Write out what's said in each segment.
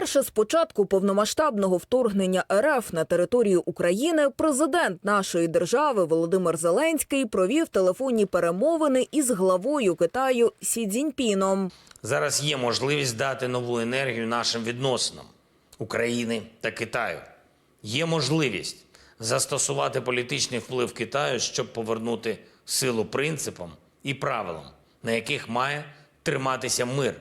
Вперше з початку повномасштабного вторгнення РФ на територію України президент нашої держави Володимир Зеленський провів телефонні перемовини із главою Китаю Сі Цзіньпіном. Зараз є можливість дати нову енергію нашим відносинам України та Китаю. Є можливість застосувати політичний вплив Китаю, щоб повернути силу принципам і правилам, на яких має триматися мир.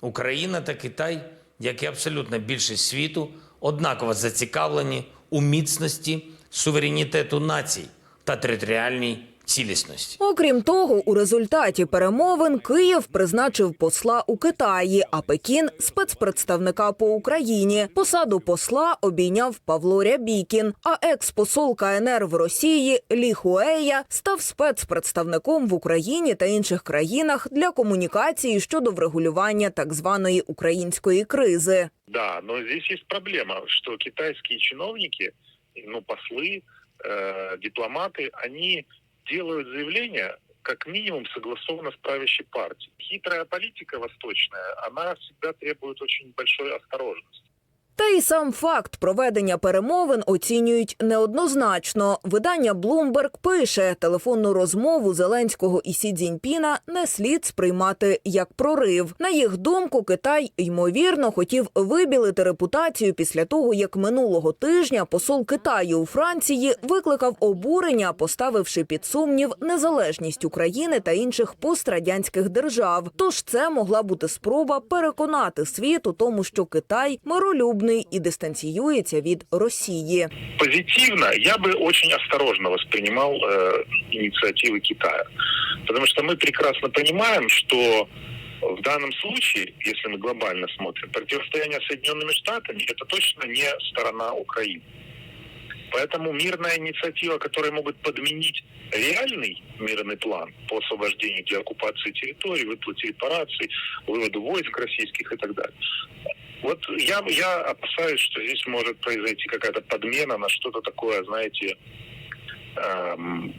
Україна та Китай, як і абсолютна більшість світу, однаково зацікавлені у міцності суверенітету націй та територіальній цілісності. Окрім того, у результаті перемовин Київ призначив посла у Китаї, а Пекін спецпредставника по Україні. Посаду посла обійняв Павло Рябікін. А екс-посол КНР в Росії Лі Хуея став спецпредставником в Україні та інших країнах для комунікації щодо врегулювання так званої української кризи. Да, но здесь есть проблема, что китайские чиновники, ну, послы, э, дипломаты, они делают заявления, как минимум, согласованно с правящей партией. Хитрая политика восточная, она всегда требует очень большой осторожности. Та й сам факт проведення перемовин оцінюють неоднозначно. Видання Bloomberg пише, телефонну розмову Зеленського і Сі Цзіньпіна не слід сприймати як прорив. На їх думку, Китай ймовірно хотів вибілити репутацію після того, як минулого тижня посол Китаю у Франції викликав обурення, поставивши під сумнів незалежність України та інших пострадянських держав. Тож це могла бути спроба переконати світ у тому, що Китай миролюбний і дистанціюється від Росії. Позитивно я бы очень осторожно воспринимал э, инициативы Китая. Потому что мы прекрасно понимаем, что в данном случае, если мы глобально смотрим, противостояние с Соединенными Штатами – это точно не сторона Украины. Поэтому мирная инициатива, которая могут подменить реальный мирный план по освобождению деоккупации территорий, выплате репараций, выводу войск российских и так далее. Вот я, я опасаюсь, что здесь может произойти какая-то подмена на что-то такое, знаете, эм,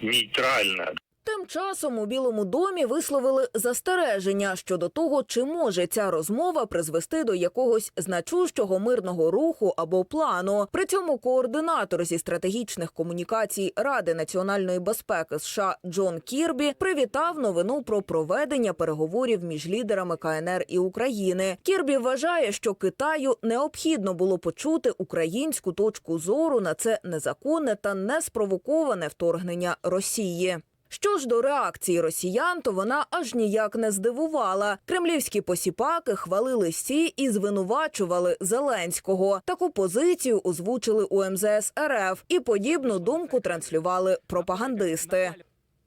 нейтральное. Тим часом у Білому домі висловили застереження щодо того, чи може ця розмова призвести до якогось значущого мирного руху або плану. При цьому координатор зі стратегічних комунікацій Ради національної безпеки США Джон Кірбі привітав новину про проведення переговорів між лідерами КНР і України. Кірбі вважає, що Китаю необхідно було почути українську точку зору на це незаконне та неспровоковане вторгнення Росії. Що ж до реакції росіян, то вона аж ніяк не здивувала. Кремлівські посіпаки хвалили сі і звинувачували Зеленського. Таку позицію озвучили у МЗС РФ і подібну думку транслювали пропагандисти.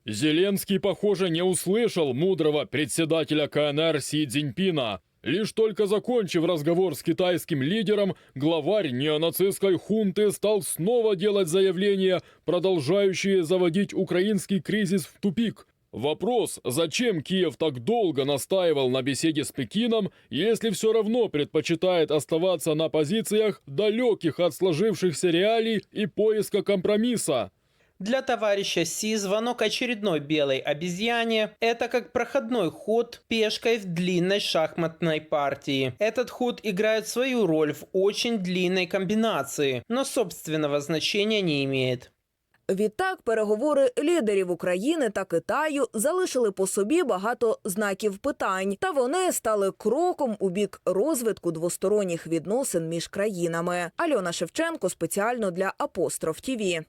Зеленский, похоже, не услышал мудрого председателя КНР Си Цзиньпина. Лишь только закончив разговор с китайским лидером, главарь неонацистской хунты стал снова делать заявления, продолжающие заводить украинский кризис в тупик. Вопрос, зачем Киев так долго настаивал на беседе с Пекином, если все равно предпочитает оставаться на позициях, далеких от сложившихся реалий и поиска компромисса. Для товарища Си звонок очередной белой обезьяне – это как проходной ход пешкой в длинной шахматной партии. Этот ход играет свою роль в очень длинной комбинации, но собственного значения не имеет. Відтак переговори лідерів України та Китаю залишили по собі багато знаків питань, та вони стали кроком у бік розвитку двосторонніх відносин між країнами. Альона Шевченко спеціально для Апостроф ТІВІ.